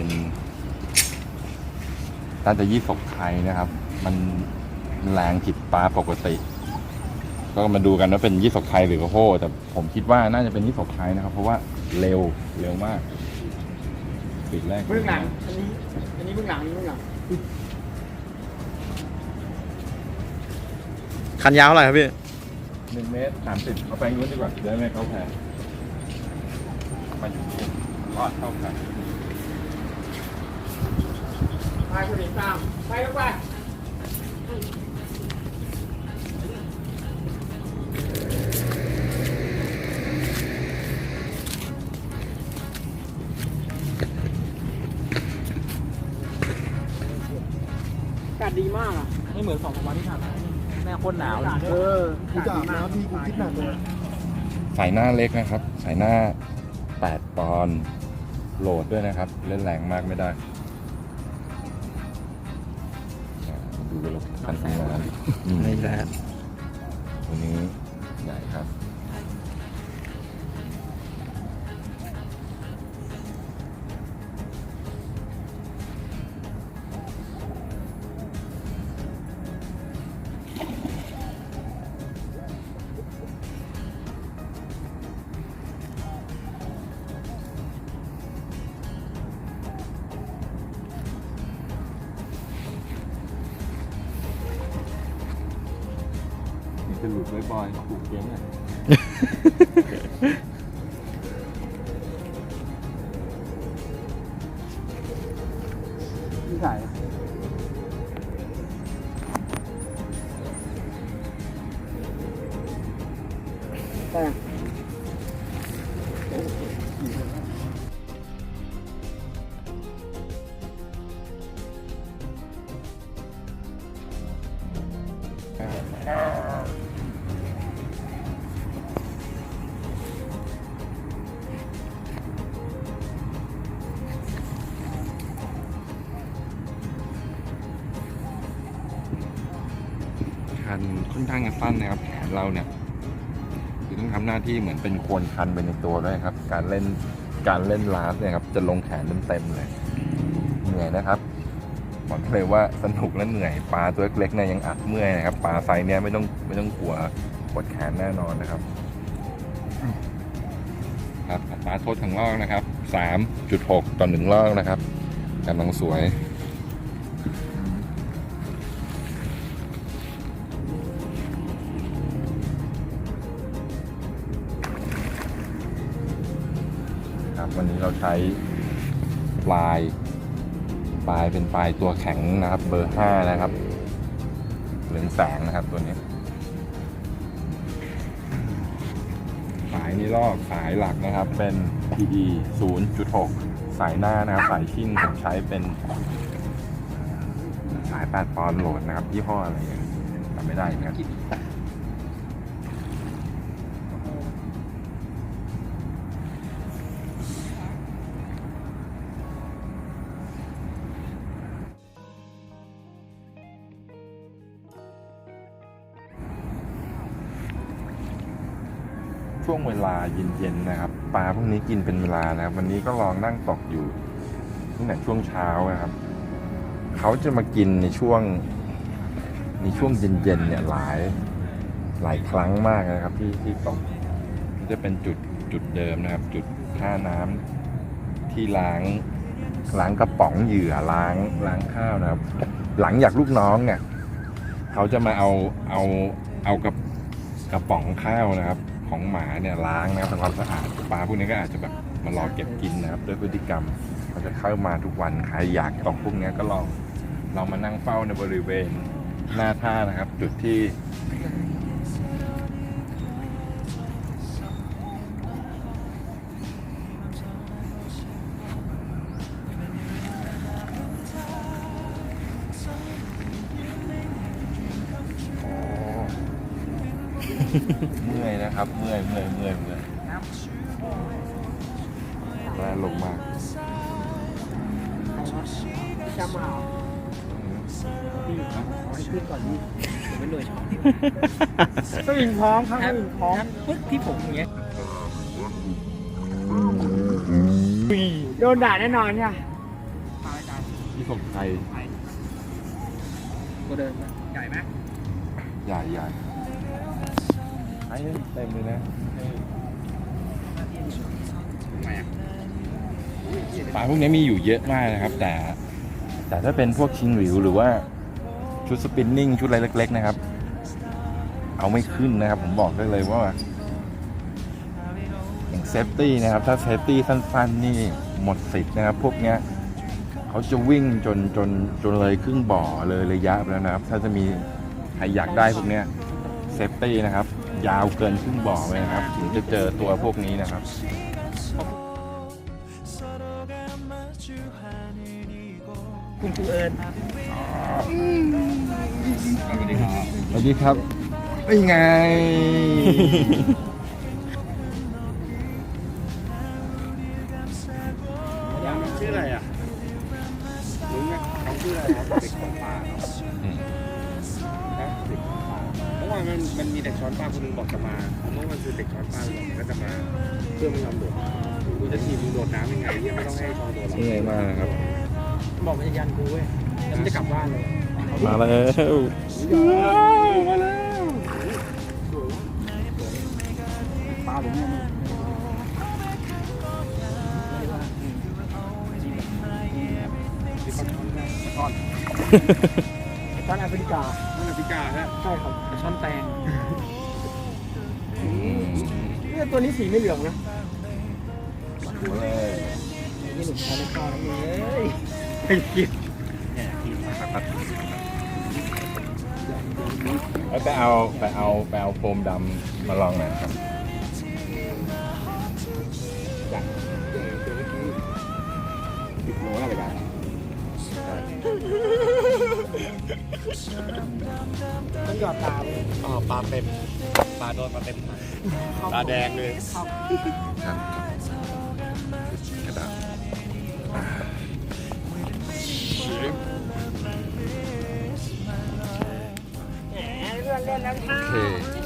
เป็นน่าจะยี่สกไทยนะครับ มันแรงผิดปลาปกติ ก็มาดูกันว่าเป็นยี่สกไทยหรือข้าวโพดแต่ผมคิดว่าน่าจะเป็นยี่สกไทยนะครับ เพราะว่าเร็วเร็วมากปิดแรกเบื้องหลังอันนี้อันนี้เบื้องหลังอันนี้เบื้องหลังคันยาวเท่าไหร่ครับพี่หนึ่งเมตรสามสิบเอาไปนู้นดีกว่าได้ไหมเขาแพงมาอยู่นี่รอดเข้าแพง ไปคนอื่นตามไปแล้วไปอากาศดีมากอะไม่เหมือนสองสามวันที่ผ่านมาแม่โคตรหนาวเออกูจะอาบน้ำพี่กูคิดหนักเลยสายหน้าเล็กนะครับ สายหน้า8ปอนด์โหลดด้วยนะครับ เล่นแรงมากไม่ได้ อ่าดูระบบการทำงานอืมนี่แหละตัวนี้ใหญ่ครับ จะหลุดบ่อยๆถูกเกมเนี่ย คันค่อนข้างจะสั้นนะครับแขนเราเนี่ยคือต้องทำหน้าที่เหมือนเป็นโคนคันไปในตัวด้วยครับ การเล่นการเล่นลาสเนี่ยครับจะลงแขนเต็มๆเลยเหนื่อยนะครับบอกเลยว่าสนุกและเหนื่อยปลาตัวเล็กๆเนี่ยยังอัดเมื่อยนะครับปลาไซส์เนี่ยไม่ต้องไม่ต้องกลัวปวดแขนแน่นอนนะครับครับปลาโทษทางลอกนะครับสามจุดหกต่อหนึ่งลอกนะครับกำลังสวย ครับ วันนี้เราใช้ปลาย ปลายเป็นปลายตัวแข็งนะครับ เบอร์ห้านะครับเหลืองแสงนะครับตัวนี้ สายนี้ลอกสายหลักนะครับเป็น PE 0.6 สายหน้านะครับ สายชิ่งผมใช้เป็นสาย8ปอนด์โหลดนะครับ ยี่ห้ออะไรเนี่ยจำไม่ได้นะครับ ช่วงเวลาเย็นๆนะครับปลาพวกนี้กินเป็นเวลานะครับวันนี้ก็ลองนั่งตกอยู่ตั้งแต่ช่วงเช้านะครับเขาจะมากินในช่วงในช่วงเย็นๆเนี่ยหลายหลายครั้งมากนะครับ ที่ที่ตกจะเป็นจุดจุดเดิมนะครับ จุดท่าน้ำที่ล้างล้างกระป๋องเหยื่อล้างล้างข้าวนะครับ หลังจากลูกน้องเนี่ยเขาจะมาเอาเอาเอากระกระป๋องข้าวนะครับ ของหมาเนี่ยล้างนะครับทำความสะอาดปลาพวกนี้ก็อาจจะแบบมารอเก็บกินนะครับด้วยพฤติกรรมเขาจะเข้ามาทุกวันใครอยากตกพวกนี้ก็ลองเรามานั่งเฝ้าในบริเวณหน้าท่านะครับ จุดที่ เมื่อยนะครับ เมื่อยเมื่อยเมื่อยเมื่อยแรงลงมากจะมาเอาพี่เอาให้ขึ้นก่อนพี่ผมไม่เหนื่อยสวิงพร้อมครับสวิงพร้อมปึ๊กที่ผมอย่างเงี้ยโดนด่าแน่นอนใช่ไหมที่ส่งไทยตัวเดิมนะใหญ่ไหมใหญ่ใหญ่ ไอ้เต็มเลยนะทำไมอะปลาพวกนี้มีอยู่เยอะมากนะครับ แต่ แต่ถ้าเป็นพวกชิงหลิวหรือว่าชุดสปินนิ่งชุดอะไรเล็ก ๆ นะครับ เอาไม่ขึ้นนะครับ ผมบอกได้เลยว่า อย่างเซฟตี้นะครับ ถ้าเซฟตี้สั้น ๆ นี่หมดสิทธิ์นะครับ พวกเนี้ยเขาจะวิ่งจนจนจนเลยครึ่งบ่อเลยระยะไปแล้วนะครับ ถ้าจะมีใครอยากได้พวกเนี้ยเซฟตี้นะครับ ยาวเกินครึ่งบ่อเลยนะครับ ถึงจะเจอตัวพวกนี้นะครับคุณครูเอิญสวัสดีครับเป็นไง บอกจะมาเมื่อวันคือเด็กช้อนป้าบอกก็จะมาเพื่อไม่ยอมโดดกูจะทีมมึงโดดน้ำยังไงเนี่ยไม่ต้องให้ชองโดดหรอกเหนื่อยมากนะครับ บอกมันจะยันกูเว้ยแล้วมันจะกลับบ้านเลยมาแล้วมาแล้วปลาผมเนี่ยมันช้อนช้อนแอฟริกาช้อนแอฟริกาฮะใช่ครับช้อนแตง เนี่ยตัวนี้สีไม่เหลืองนะเลยนี่หนุ่มชาเลนจ์นะมึงเอ้ยไอ้กินไปเอาไปเอาไปเอาโฟมดำมาลองหน่อยครับติดโลอะไรกัน ต้องหยอดตาเลยอ๋อปลาเต็มปลาโดนปลาเต็มถังตาแดงเลยครับกระดาษแหมเพื่อนเล่นแล้วค่ะโอเค